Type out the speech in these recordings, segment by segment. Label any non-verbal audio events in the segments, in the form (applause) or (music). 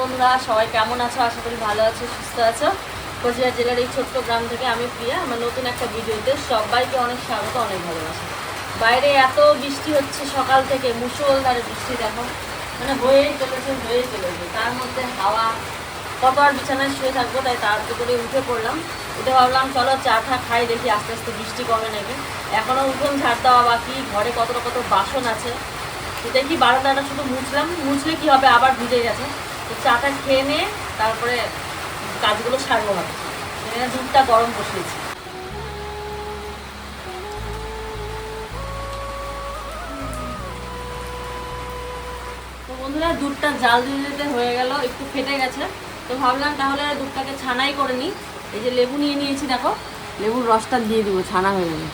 বন্ধুরা, সবাই কেমন আছো? আশা করি ভালো আছো, সুস্থ আছো। কোচবিহার জেলার এই ছোট্ট গ্রাম থেকে আমি প্রিয়া। আমার নতুন একটা ভিডিওতে সবাইকে অনেক স্বাগত, অনেক ভালোবাসা। বাইরে এত বৃষ্টি হচ্ছে সকাল থেকে মুসলধারে বৃষ্টি, দেখো। মানে হয়েই চলেছে হয়েই চলেছে। তার মধ্যে হাওয়া কত আর বিছানায় শুয়ে থাকব, তাই তাড়াতাড়ি করে উঠে পড়লাম। উঠে ভাবলাম, চলো চা টা খাই, দেখি আস্তে আস্তে বৃষ্টি কমে নেবে এখনও উঠোন ঝাড় দেওয়া বাকি, ঘরে কত কত বাসন আছে। দেখি বারান্দাটা শুধু মুছলাম। মুছলে কি হবে? আবার ভিজে গেছে। তো চাটা খেয়ে নিয়ে তারপরে কাজগুলো সারবো ভাবছি। দুধটা গরম বসিয়েছি। বন্ধুরা, দুধটা জাল দিতে দিতে হয়ে গেল, একটু ফেটে গেছে। তো ভাবলাম তাহলে দুধটাকে ছানাই করে নিই। এই যে লেবু নিয়ে নিয়েছি, দেখো, লেবুর রসটা দিয়ে দেবো, ছানা হয়ে যাবে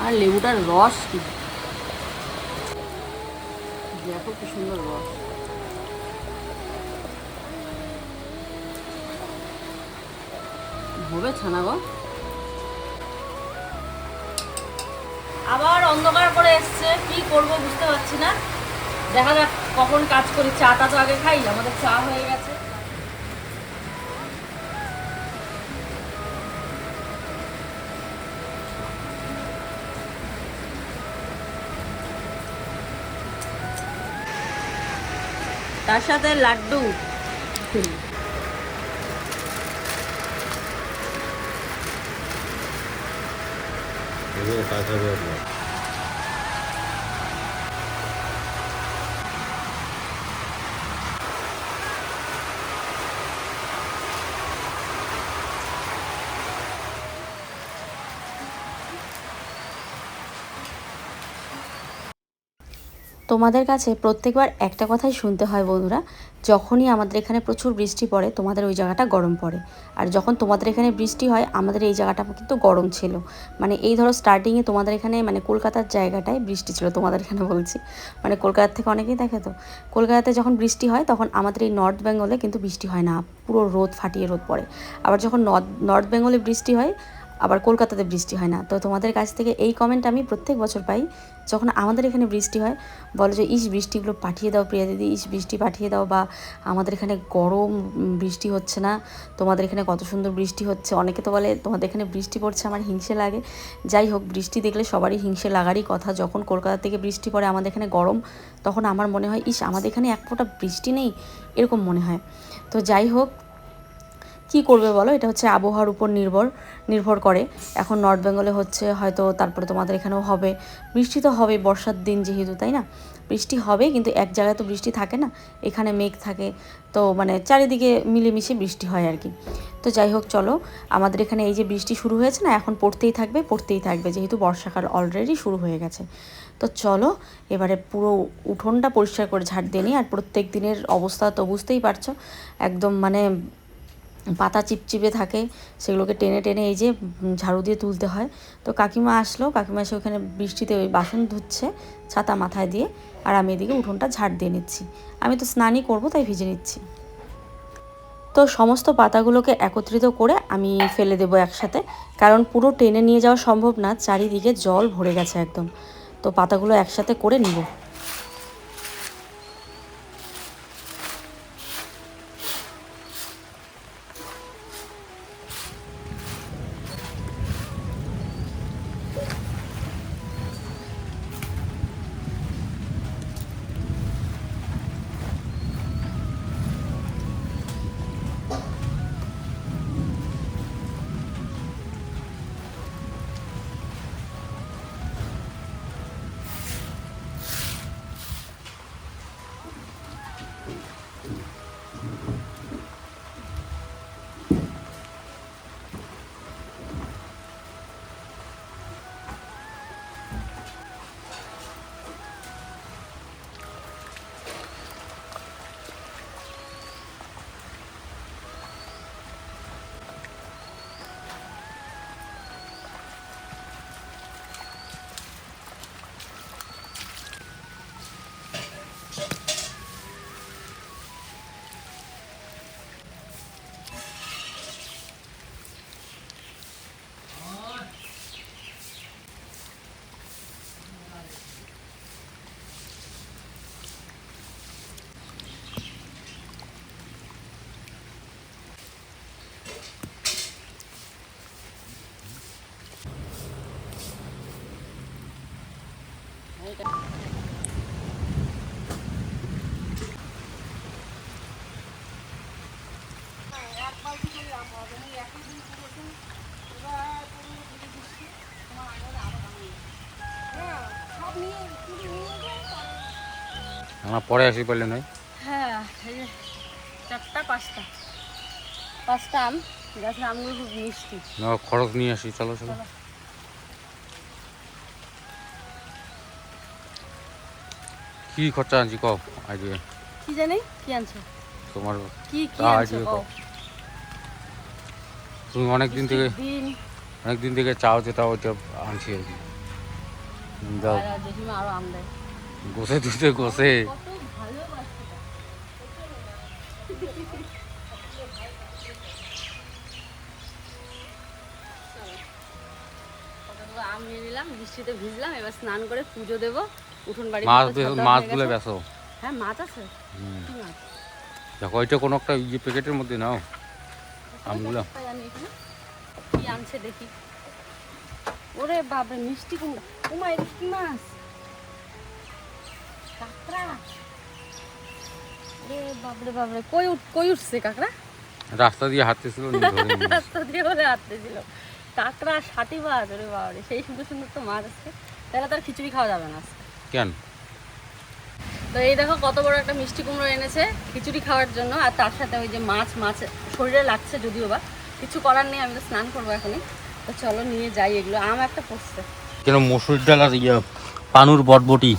আর লেবুটার রস কি? দেখো কি সুন্দর রস হবে ছানা গো। আবার অন্ধকার করে এসছে। কি করব বুঝতে পারছি না। দেখা যাক কখন কাজ করি। চাটা তো আগে খাই, আমাদের চা হয়ে গেছে। তার সাথে লাড্ডু। কাজ তোমাদের কাছে প্রত্যেকবার একটা কথাই শুনতে হয়, বন্ধুরা। যখনই আমাদের এখানে প্রচুর বৃষ্টি পড়ে, তোমাদের ওই জায়গাটা গরম পড়ে। আর যখন তোমাদের এখানে বৃষ্টি হয়, আমাদের এই জায়গাটা কিন্তু গরম ছিল। মানে এই ধরো স্টার্টিংয়ে তোমাদের এখানে মানে কলকাতার জায়গাটায় বৃষ্টি ছিল, তোমাদের এখানে বলছি। মানে কলকাতার থেকে অনেকেই দেখে তো। কলকাতাতে যখন বৃষ্টি হয়, তখন আমাদের এই নর্থ বেঙ্গলে কিন্তু বৃষ্টি হয় না। পুরো রোদ ফাটিয়ে রোদ পড়ে। আবার যখন নর্থ নর্থ বেঙ্গলে বৃষ্টি হয় আবার কলকাতাতে বৃষ্টি হয় না। তো তোমাদের কাছ থেকে এই কমেন্ট আমি প্রত্যেক বছর পাই। যখন আমাদের এখানে বৃষ্টি হয়, বলো যে, ইস, বৃষ্টিগুলো পাঠিয়ে দাও প্রিয়া দিদি, ইস, বৃষ্টি পাঠিয়ে দাও বা, আমাদের এখানে গরম বৃষ্টি হচ্ছে না, তোমাদের এখানে কত সুন্দর বৃষ্টি হচ্ছে। অনেকে তো বলে, তোমাদের এখানে বৃষ্টি পড়ছে, আমার হিংসে লাগে। যাই হোক, বৃষ্টি দেখলে সবারই হিংসে লাগারই কথা। যখন কলকাতা থেকে বৃষ্টি পড়ে, আমাদের এখানে গরম, তখন আমার মনে হয়, ইস, আমাদের এখানে এক ফোঁটা বৃষ্টি নেই, এরকম মনে হয়। তো যাই হোক কি করবে বলো? এটা হচ্ছে আবহাওয়ার উপর নির্ভর নির্ভর করে। এখন নর্থ বেঙ্গলে হচ্ছে হয়তো তারপরে তোমাদের এখানেও হবে। বৃষ্টি তো হবে বর্ষার দিন যেহেতু, তাই না? বৃষ্টি হবে, কিন্তু এক জায়গায় তো বৃষ্টি থাকে না, এখানে মেঘ থাকে। তো মানে চারিদিকে মিলেমিশে বৃষ্টি হয় আর কি। তো যাই হোক, চলো, আমাদের এখানে এই যে বৃষ্টি শুরু হয়েছে না, এখন পড়তেই থাকবে পড়তেই থাকবে, যেহেতু বর্ষাকাল অলরেডি শুরু হয়ে গেছে। তো চলো, এবারে পুরো উঠোনটা পরিষ্কার করে ঝাড় দিয়ে নিই, আর প্রত্যেক দিনের অবস্থা তো বুঝতেই পারছ। একদম মানে পাতা চিপচিপে থাকে, সেগুলোকে টেনে টেনে এই যে ঝাড়ু দিয়ে তুলতে হয়। তো কাকিমা আসলো, কাকিমা এসে ওখানে বৃষ্টিতে ওই বাসন ধুচ্ছে ছাতা মাথায় দিয়ে, আর আমি এদিকে উঠোনটা ঝাড় দিয়ে নিচ্ছি। আমি তো স্নানই করব, তাই ভিজে নিচ্ছি। তো সমস্ত পাতাগুলোকে একত্রিত করে আমি ফেলে দেবো একসাথে, কারণ পুরো টেনে নিয়ে যাওয়া সম্ভব না, চারিদিকে জল ভরে গেছে একদম। তো পাতাগুলো একসাথে করে নিব। আমরা পরে আসি পারলে নয়। হ্যাঁ চারটা পাঁচটা। পাঁচটা আম গাছের আমগুলো খুব মিষ্টি। না খরচ নিয়ে আসি চলো চলো। কি খরচা আনছি কও আজ কি জানি কি আনছো? তোমার কি কি আনছো কও? তুমি অনেক দিন থেকে অনেক দিন থেকে চাও যেটা ওইটা আনছি আর কি। আর জেঠিমা আরও আম দেয়। গোসে দুধে গোসে। কত ভালোবাসে কতগুলো আম নিয়ে নিলাম বৃষ্টিতে ভিজলাম এবার স্নান করে পুজো দেবো। উঠোন বাড়ি মাছ পুরো বেছো ছাদটা মাছগুলো গেছে। হ্যাঁ মাছ আছে? দেখো ওইটা কোনো একটা ইয়ে প্যাকেটের মধ্যে নাও। আমগুলো? কি আনছে দেখি। ওরে মিষ্টি কুমড়া উমা এটা কি মাছ? কাঁকড়া? ওরে বাপরে বাপরে কই উঠ কই উঠছে কাঁকড়া? রাস্তা দিয়ে হাঁটতেছিল। (laughs) রাস্তা দিয়ে বলে হাঁটতে ছিল কাঁকড়া ষাটি মাছ ওরে বাবারে সেই সুন্দর সুন্দর তো মাছ আছে। তাহলে তার খিচুড়ি খাওয়া যাবে না কেন? তো এই দেখো কত বড় একটা মিষ্টি কুমড়ো এনেছে খিচুড়ি খাওয়ার জন্য আর তার সাথে ওই যে মাছ মাছ শরীরে লাগছে যদিও বা কিছু করার নেই আমি তো স্নান করব এখনই। তো চলো নিয়ে যাই এগুলো। আম একটা পড়ছে কেন মসুর ডাল আর ইয়ে পানুর বটবটি?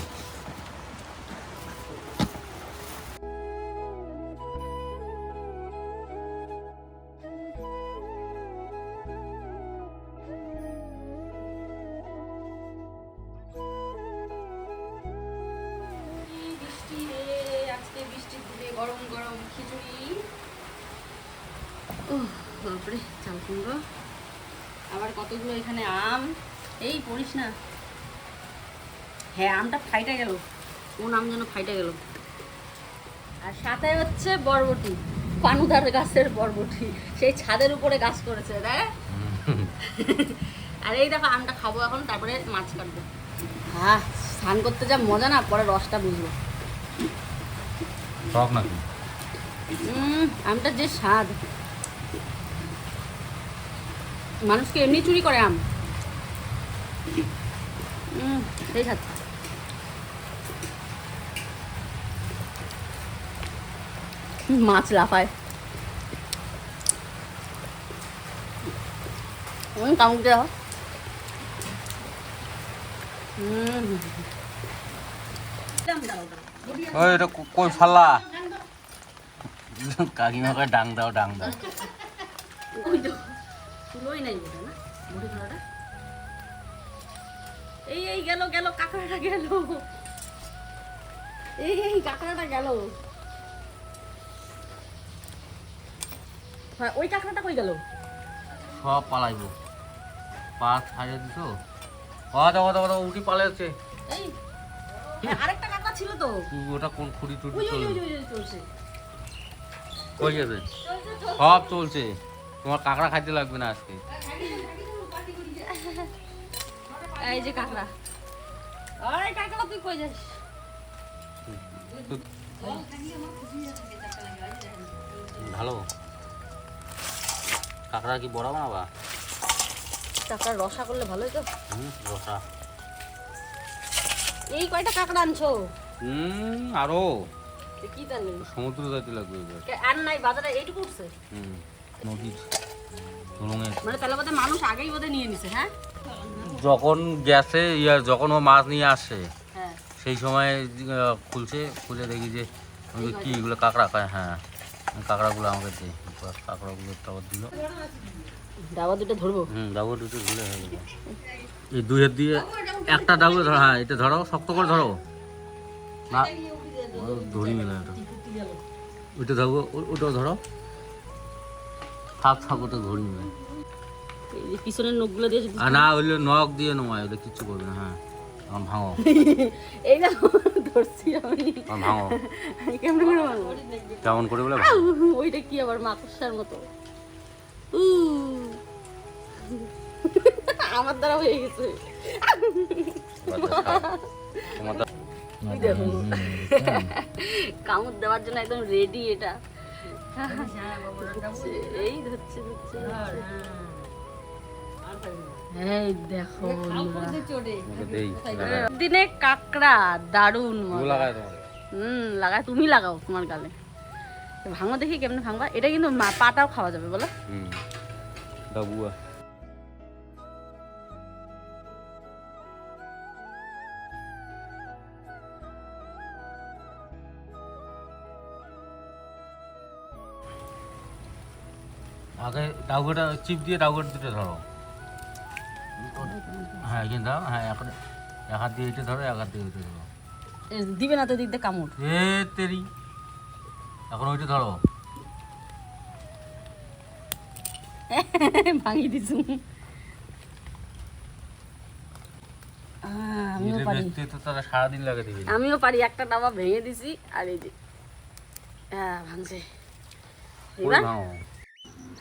বাপরে চাল কুমড়ো। আবার কতগুলো এখানে আম? এই পড়িস না। হ্যাঁ আমটা ফাইটা গেল। কোন আম যেন ফাইটা গেল। আর সাথে হচ্ছে বরবটি। পানুদার গাছের বরবটি। সেই ছাদের উপরে গাছ করেছে দেখ। আর এই দেখো আমটা খাব এখন তারপরে মাছ কাটবো। হ্যাঁ স্নান করতে যা মজা না পরে রসটা বুঝব। আমটা যে স্বাদ। মানুষকে এমনি চুরি করে আম। মাছ লাফায়। দেওয়া হুম ওই এটা কো- কই ফাল্লা কাকিমাকে ডাং দাও ডাং দাও। তুলোই নাই বোধ না? মুড়ি খাওয়াটা এই এই গেল গেল কাঁকড়াটা গেল। এই এই কাঁকড়াটা গেল। হ্যাঁ ওই কাঁকড়াটা কই গেল? সব পালাইবো। পা ছাড়িয়ে দিছো? ও দেখো দেখো দেখো উঠি পালাচ্ছে এই হ্যাঁ, আরেকটা কাঁকড়া ছিল তো। ওটা কোন খুঁড়ি টুড়ি চলছে। কই যাবে সব চলছে। তোমার কাঁকড়া খাইতে লাগবে না আজকে। এই যে কাঁকড়া। আরে কাঁকড়া তুই কই যাস? ভালো। কাঁকড়া কি বড় বানাবা? কাঁকড়া রসা করলে ভালোই তো। হুম রসা। এই কয়টা কাঁকড়া আনছো? হুম আরও। কি জানি। সমুদ্র যাইতে লাগবে আর নাই বাজারে এইটুকু উঠছে? হুম। নদীর মানে তাহলে বোধহয় মানুষ আগেই বোধহয় নিয়ে নিছে হ্যাঁ? যখন গেছে ইয়া যখন ও মাছ নিয়ে আসে হ্যাঁ। সেই সময় খুলছে খুলে দেখি যে কি এগুলো কাঁকড়া? খায় হ্যাঁ কাঁকড়াগুলো আমাকে দে। কাঁকড়াগুলো তারপর দিল। ডাবা দুটো ধরবো? হুম ডাবু দুটো ধুলে হয়ে গেল এই হাত দিয়ে একটা ডাবু ধরো হ্যাঁ এটা ধরো শক্ত করে ধরো না ধরি এটা। ওইটা ধরো ওটাও ধরো থাক থাক মেলা এই যে পিছনের নখগুলো দিয়ে যদি আর না হইলে নখ দিয়ে নমায় ওটা কিচ্ছু করবে না হ্যাঁ। এখন ভাঙো। এই দেখো ধরছি আমি। ভাঙো। কেমন করে মারবো কেমন করে বলে ওইটা কি আবার মাকড়সার মতো। আমার দ্বারা হয়ে গেছে। তো- কামড় দেওয়ার জন্য একদম রেডি এটা। এই ধরছে ধরছে এই দেখো ওকে দেই লাগায়। দিনে কাকড়া দারুণ হুম লাগায়। তুমি লাগাও তোমার গালে। ভাঙো দেখি কেমনে ভাঙবা। এটা কিন্তু পাটাও খাওয়া যাবে বলো। হুম। ডাউগোটা চিপ দিয়ে দুটো ধরো। হ্যাঁ এখানে দাও হ্যাঁ এখন এক হাত দিয়ে এটা ধরো এক হাত দিয়ে ওইটা ধরো। দিবে না তো দিক দিয়ে কামড়। এ তেরি। এখন ওইটা ধরো। (laughs) ভাঙি দিছু। আমিও পারি। তো তারা সারাদিন লাগে দিবি আমিও পারি একটা ডাবা ভেঙে দিছি আর এই যে হ্যাঁ ভাঙছে। এবার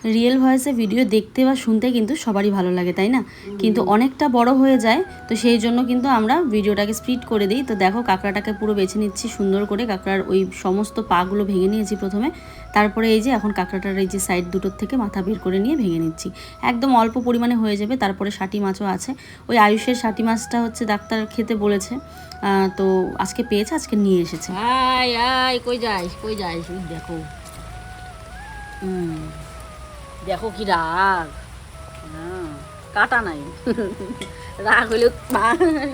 রিয়েল ভয়েসে ভিডিও দেখতে বা শুনতে কিন্তু সবারই ভালো লাগে, তাই না? কিন্তু অনেকটা বড় হয়ে যায়, তো সেই জন্য কিন্তু আমরা ভিডিওটাকে স্প্লিট করে দিই। তো দেখো কাঁকড়াটাকে পুরো বেছে নিচ্ছি, সুন্দর করে কাঁকড়ার ওই সমস্ত পাগুলো ভেঙে নিয়েছি প্রথমে। তারপরে এই যে এখন কাঁকড়াটার এই যে সাইড দুটোর থেকে মাথা বের করে নিয়ে ভেঙে নিচ্ছি। একদম অল্প পরিমাণে হয়ে যাবে, তারপরে ষাটি মাছও আছে। ওই আয়ুষের ষাটি মাছটা হচ্ছে ডাক্তার খেতে বলেছে তো আজকে পেয়েছে, আজকে নিয়ে এসেছে। আয় আয়, কই যাইস কই যাই দেখো। হুম। দেখো কি রাগ। কাটা নাই। রাগ হইলে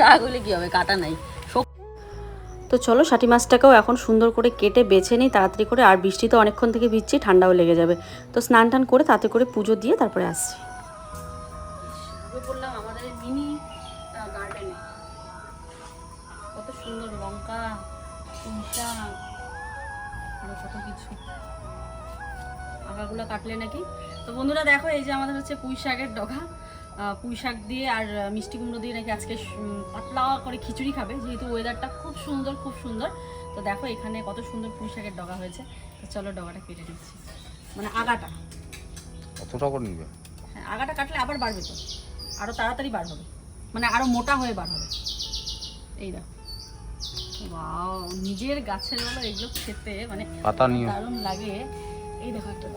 রাগ হলে কি হবে? কাটা নাই। তো চলো ষাটি মাছটাকেও এখন সুন্দর করে কেটে বেছে নিই, তাড়াতাড়ি করে। আর বৃষ্টি তো অনেকক্ষণ থেকে ভিজছি, ঠান্ডাও লেগে যাবে। তো স্নান টান করে তাতে করে পুজো দিয়ে তারপরে আসছি। কাটলে নাকি? তো বন্ধুরা দেখো এই যে আমাদের হচ্ছে পুঁই শাকের ডগা। পুঁই শাক দিয়ে আর মিষ্টি কুমড়ো দিয়ে নাকি আজকে পাতলা করে খিচুড়ি খাবে। যেহেতু ওয়েদারটা খুব সুন্দর খুব সুন্দর। তো দেখো এখানে কত সুন্দর পুঁই শাকের ডগা হয়েছে। তো চলো ডগাটা কেটে দিচ্ছি মানে আগাটা। কতটা করে নিবে? হ্যাঁ আগাটা কাটলে আবার বাড়বে তো। আরও তাড়াতাড়ি বার হবে। মানে আরও মোটা হয়ে বার হবে। এই দেখো। নিজের গাছের বলো এগুলো খেতে মানে দারুণ লাগে। এই দেখো একটা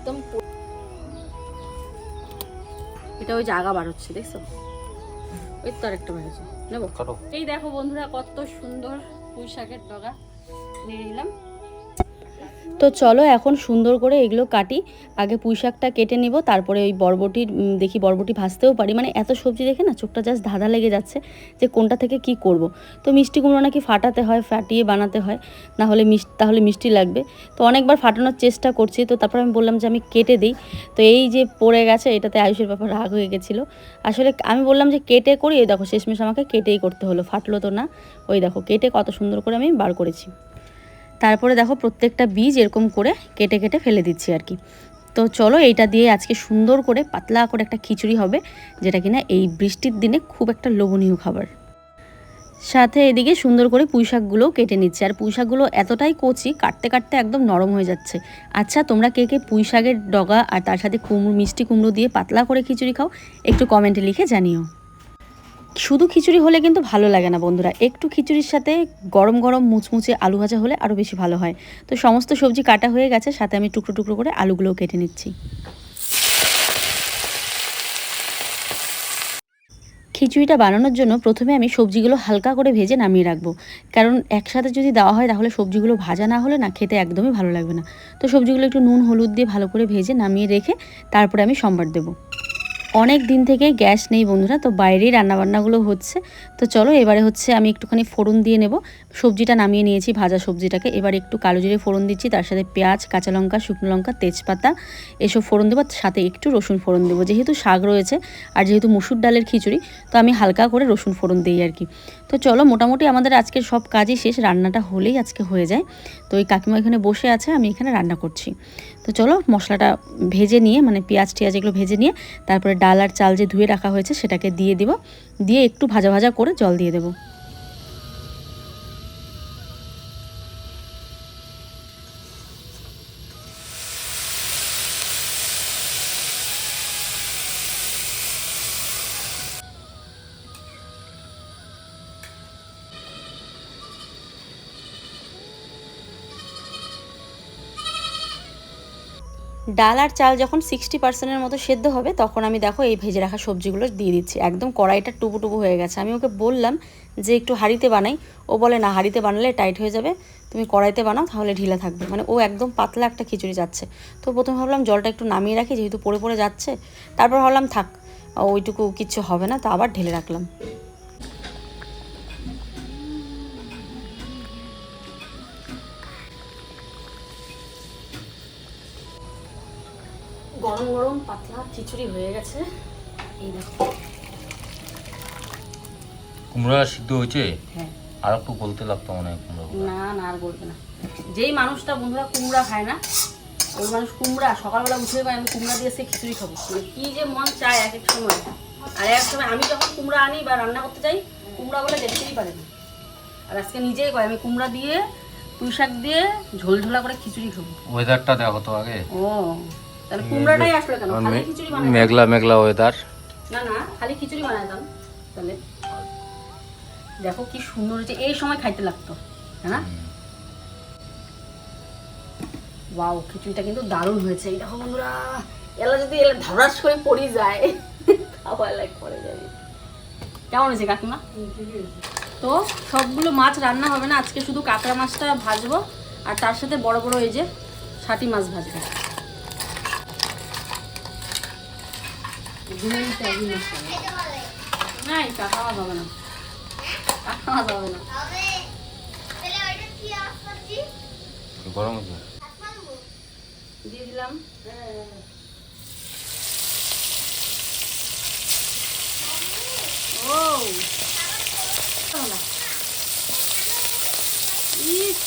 একদম এটা ওই জায়গা বার হচ্ছে দেখছ? ওই তো আরেকটা বার হচ্ছে। নেব? এই দেখো বন্ধুরা কত সুন্দর পুঁই শাকের ডগা। নিয়ে নিলাম। তো চলো এখন সুন্দর করে এগুলো কাটি। আগে পুঁই শাকটা কেটে নিব তারপরে ওই বরবটির উম, দেখি বরবটি ভাজতেও পারি। মানে এত সবজি দেখে না চোখটা জাস্ট ধাঁধা লেগে যাচ্ছে যে কোনটা থেকে কি করব। তো মিষ্টি কুমড়ো নাকি ফাটাতে হয় ফাটিয়ে বানাতে হয় না হলে মিষ্টি তাহলে মিষ্টি লাগবে। তো অনেকবার ফাটানোর চেষ্টা করছি তো তারপর আমি বললাম যে আমি কেটে দিই। তো এই যে পড়ে গেছে এটাতে আয়ুষের ব্যাপার রাগ হয়ে গেছিল। আসলে আমি বললাম যে কেটে করি দেখো শেষমেশ আমাকে কেটেই করতে হলো ফাটলো তো না। ওই দেখো কেটে কত সুন্দর করে আমি বার করেছি। তারপরে দেখো প্রত্যেকটা বীজ এরকম করে কেটে কেটে ফেলে দিচ্ছি আর কি। তো চলো এইটা দিয়ে আজকে সুন্দর করে পাতলা করে একটা খিচুড়ি হবে, যেটা কিনা এই বৃষ্টির দিনে খুব একটা লোভনীয় খাবার। সাথে এদিকে সুন্দর করে পুঁই শাকগুলোও কেটে নিচ্ছে। আর পুঁই শাকগুলো এতটাই কচি, কাটতে কাটতে একদম নরম হয়ে যাচ্ছে। আচ্ছা তোমরা কে কে পুঁই শাকের ডগা আর তার সাথে কুমড়ো, মিষ্টি কুমড়ো দিয়ে পাতলা করে খিচুড়ি খাও, একটু কমেন্টে লিখে জানিও। শুধু খিচুড়ি হলে কিন্তু ভালো লাগে না বন্ধুরা। একটু খিচুড়ির সাথে গরম গরম মুচমুচে আলু ভাজা হলে আরও বেশি ভালো হয়। তো সমস্ত সবজি কাটা হয়ে গেছে, সাথে আমি টুকরো টুকরো করে আলুগুলোও কেটে নিচ্ছি। খিচুড়িটা বানানোর জন্য প্রথমে আমি সবজিগুলো হালকা করে ভেজে নামিয়ে রাখব। কারণ একসাথে যদি দেওয়া হয় তাহলে সবজিগুলো ভাজা না হলে না খেতে একদমই ভালো লাগবে না। তো সবজিগুলো একটু নুন, হলুদ দিয়ে ভালো করে ভেজে নামিয়ে রেখে তারপরে আমি সম্বার দেবো। অনেক দিন থেকে গ্যাস নেই বন্ধুরা, তো বাইরেই রান্নাবান্নাগুলো হচ্ছে। তো চলো এবারে হচ্ছে আমি একটুখানি ফোড়ন দিয়ে নেব। সবজিটা নামিয়ে নিয়েছি, ভাজা সবজিটাকে। এবার একটু কালো জিরে ফোড়ন দিচ্ছি, তার সাথে পেঁয়াজ, কাঁচা লঙ্কা, শুকনো লঙ্কা, তেজপাতা, এসব ফোড়ন দেবো সাথে একটু রসুন ফোড়ন দেবো। যেহেতু শাক রয়েছে আর যেহেতু মুসুর ডালের খিচুড়ি, তো আমি হালকা করে রসুন ফোড়ন দিই আর কি। তো চলো মোটামুটি আমাদের আজকে সব কাজই শেষ, রান্নাটা হলেই আজকে হয়ে যায়। তো ওই কাকিমা এখানে বসে আছে, আমি এখানে রান্না করছি। তো চলো মশলাটা ভেজে নিয়ে মানে পেঁয়াজ টিয়াজ এগুলো ভেজে নিয়ে, তারপরে ডাল আর চাল যে ধুয়ে রাখা হয়েছে সেটাকে দিয়ে দিব। দিয়ে একটু ভাজা ভাজা করে জল দিয়ে দেবো। ডাল আর চাল যখন সিক্সটি পার্সেন্টের মতো সেদ্ধ হবে, তখন আমি দেখো এই ভেজে রাখা সবজিগুলো দিয়ে দিচ্ছি। একদম কড়াইটা টুপু টুপু হয়ে গেছে। আমি ওকে বললাম যে একটু হাঁড়িতে বানাই। ও বলে, না, হাঁড়িতে বানালে টাইট হয়ে যাবে। তুমি কড়াইতে বানাও, তাহলে ঢিলা থাকবে। মানে ও একদম পাতলা একটা খিচুড়ি যাচ্ছে তো প্রথমে ভাবলাম জলটা একটু নামিয়ে রাখি, যেহেতু পড়ে পড়ে যাচ্ছে। তারপর ভাবলাম, থাক, ওইটুকু কিচ্ছু হবে না। তো আবার ঢেলে রাখলাম। গরম গরম পাতলা খিচুড়ি হয়ে গেছে। এই দেখো। কুমড়া সিদ্ধ হয়েছে? হ্যাঁ। আর একটু বলতে লাগতো মনে হয় কুমড়ো না না আর বলবে না। যেই মানুষটা বন্ধুরা কুমড়া খায় না ওই মানুষ কুমড়া সকালবেলা উঠে পায় আমি কুমড়া দিয়ে সে খিচুড়ি খাব। মানে কি যে মন চায় এক এক সময়। আর এক সময় আমি যখন কুমড়া আনি বা রান্না করতে যাই কুমড়া বলে দেখতেই পারে না। আর আজকে নিজেই কয় আমি কুমড়া দিয়ে পুঁই শাক দিয়ে ঝোলঝোলা করে খিচুড়ি খাব। ওয়েদারটা দেখো তো আগে। ও। তাহলে কুমড়াটাই আসলো কেন? খালি খিচুড়ি বানাই মেঘলা মেঘলা ওয়েদার না না খালি খিচুড়ি বানাইতাম তাহলে দেখো কি সুন্দর হয়েছে। এই সময় খাইতে লাগতো হ্যাঁ না? ওয়াও খিচুড়িটা কিন্তু দারুণ হয়েছে। এই দেখো বন্ধুরা এলা যদি এলা ধরাস করে পড়ি যায় খাওয়া লাগ পড়ে যাবে। কেমন হয়েছে কাকিমা? তো সবগুলো মাছ রান্না হবে না আজকে শুধু কাঁকড়া মাছটা ভাজবো আর তার সাথে বড় বড় এই যে ছাটি মাছ ভাজবো। হবে মশলা নাই কাঁকড়া না মাছ হবে না গরম দিয়ে দিলাম ও না। ইস।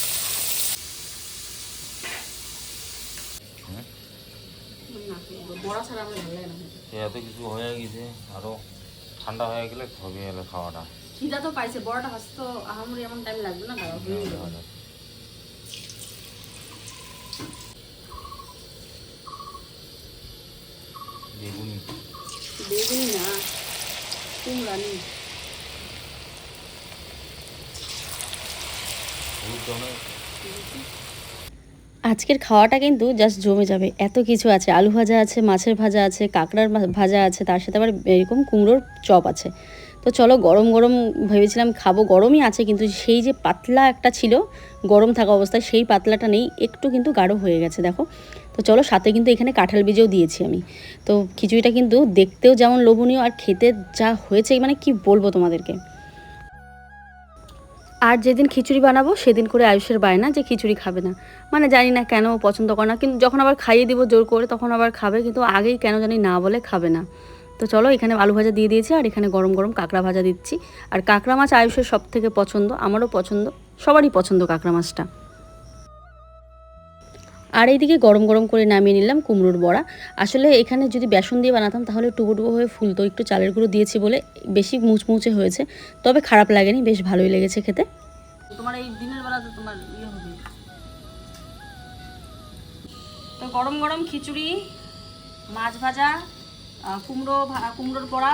না, বড়া ছাড়া আমার ভালো লাগে না খেতে। এত কিছু হয়ে গেছে আরও ঠান্ডা হয়ে গেলে হবে এলে খাওয়াটা। খিদা তো পাইছে বড়াটা ভাজতে তো আহামরি এমন টাইম লাগবে না খাওয়া হয়ে যাবে। বেগুনি। বেগুনি না কুমড়া নি। হলুদ ধরনের আজকের খাওয়াটা কিন্তু জাস্ট জমে যাবে। এত কিছু আছে, আলু ভাজা আছে, মাছের ভাজা আছে, কাঁকড়ার ভাজা আছে, তার সাথে আবার এরকম কুমড়োর চপ আছে। তো চলো গরম গরম ভেবেছিলাম খাব, গরমই আছে কিন্তু সেই যে পাতলা একটা ছিল, গরম থাকা অবস্থায় সেই পাতলাটা নেই, একটু কিন্তু গাঢ় হয়ে গেছে, দেখো। তো চলো সাথে কিন্তু এখানে কাঁঠাল বীজও দিয়েছি আমি। তো খিচুড়িটা কিন্তু দেখতেও যেমন লোভনীয় আর খেতে যা হয়েছে মানে কি বলব তোমাদেরকে? আর যেদিন খিচুড়ি বানাবো, সেদিন করে আয়ুষের বায়না যে খিচুড়ি খাবে না। মানে জানি না কেন পছন্দ করে না, কিন্তু যখন আবার খাইয়ে দিব জোর করে, তখন আবার খাবে, কিন্তু আগেই কেন জানি না বলে খাবে না। তো চলো, এখানে আলু ভাজা দিয়ে দিয়েছি, আর এখানে গরম গরম কাঁকড়া ভাজা দিচ্ছি। আর কাঁকড়া মাছ আয়ুষের সব থেকে পছন্দ, আমারও পছন্দ, সবারই পছন্দ কাঁকড়া মাছটা। আর এইদিকে গরম গরম করে নামিয়ে নিলাম কুমড়োর বড়া। আসলে এখানে যদি বেসন দিয়ে বানাতাম তাহলে টুকু টুকু হয়ে ফুলতো একটু চালের গুঁড়ো দিয়েছি বলে বেশি মুচমুচে হয়েছে। তবে খারাপ লাগেনি, বেশ ভালোই লেগেছে খেতে। তোমার এই দিনের বেলা তো তোমার ইয়ে হবে। তো গরম গরম খিচুড়ি, মাছ ভাজা কুমড়ো কুমড়োর বড়া,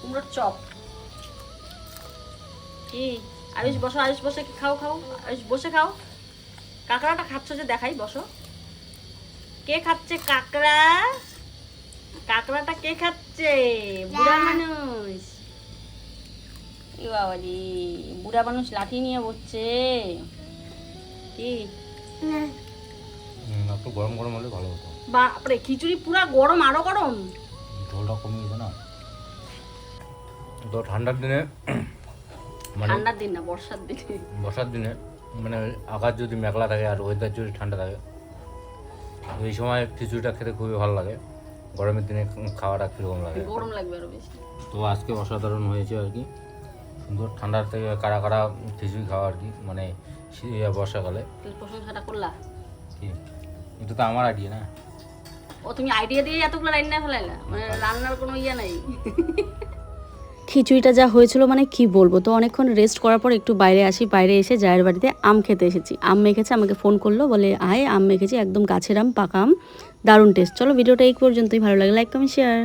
কুমড়োর চপ। কি আয়ুষ বসো, আয়ুষ বসে খাও খাও, আয়ুষ বসে খাও। কাঁকড়াটা খাচ্ছ যে দেখাই বসো। কে খাচ্ছে কাঁকড়া? কাঁকড়াটা কে খাচ্ছে? বুড়া মানুষ। এ বুড়া মানুষ লাঠি নিয়ে বসছে। কি? একটু গরম গরম হলে ভালো হতো। বাপরে খিচুড়ি পুরা গরম আরও গরম। ঝোলটা কমে গেছে না? তো ঠান্ডার দিনে মানে ঠান্ডার দিন না বর্ষার দিনে। বর্ষার দিনে মানে আকাশ যদি মেঘলা থাকে আর ওয়েদার যদি ঠান্ডা থাকে এই সময় খিচুড়িটা খেতে খুবই ভালো লাগে। গরমের দিনে খাওয়াটা কীরকম লাগে? গরম লাগবে আরও বেশি। তো আজকে অসাধারণ হয়েছে আর কি। সুন্দর ঠান্ডার থেকে কারা কারা খিচুড়ি খাওয়া আর কি মানে বর্ষাকালে। প্রশংসাটা করলা? কি? এটা তো আমার আইডিয়া না। ও তুমি আইডিয়া দিয়ে এতগুলো রান্না ফেলাইলা? মানে রান্নার কোনো ইয়ে নাই। (laughs) খিচুড়িটা যা হয়েছিল মানে কি বলব? তো অনেকক্ষণ রেস্ট করার পর একটু বাইরে আসি, বাইরে এসে জায়ের বাড়িতে আম খেতে এসেছি। আম মেখেছে, আমাকে ফোন করল, বলে, আয়, আম মেখেছি, একদম গাছের আম, পাকা আম, দারুণ টেস্ট চলো ভিডিওটা এই পর্যন্তই, ভালো লাগে লাইক কমেন্ট শেয়ার